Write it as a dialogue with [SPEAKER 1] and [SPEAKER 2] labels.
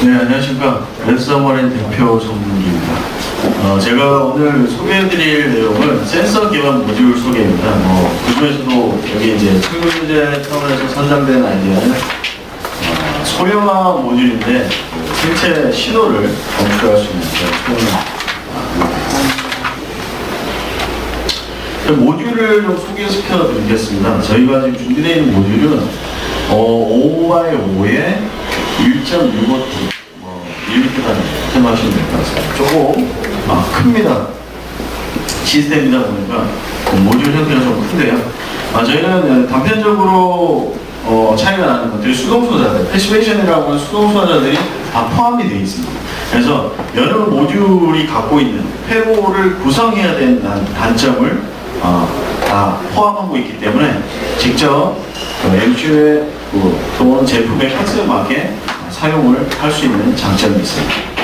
[SPEAKER 1] 네, 안녕하십니까. 랜섬머린 대표 정문기입니다. 어, 제가 오늘 소개해드릴 내용은 센서 기반 모듈 소개입니다. 뭐, 그 중에서도 여기 이제 철근제 차원에서 선정된 아이디어는 어, 소형화 모듈인데 그 생체 신호를 검출할 수 있는 소형 모듈을 좀 소개시켜 드리겠습니다. 저희가 지금 준비되어 있는 모듈은 어, 5x5 에 1.65T 뭐 1m 단위 생각하시면 될것 같습니다. 조금 아, 큽니다. 시스템이다 보니까 그 모듈 형태가 좀 큰데요. 아, 저희는 단편적으로 어, 차이가 나는 것들이 수동 소자들, 패시베이션이라고 하는 수동 소자들이 다 포함이 되어 있습니다. 그래서 여러 모듈이 갖고 있는 회로를 구성해야 되는 단- 단점을 어, 다 포함하고 있기 때문에 직접 그 MCU의 그 또는 제품의 컨셉 맞게 사용을 할 수 있는 장점이 있습니다.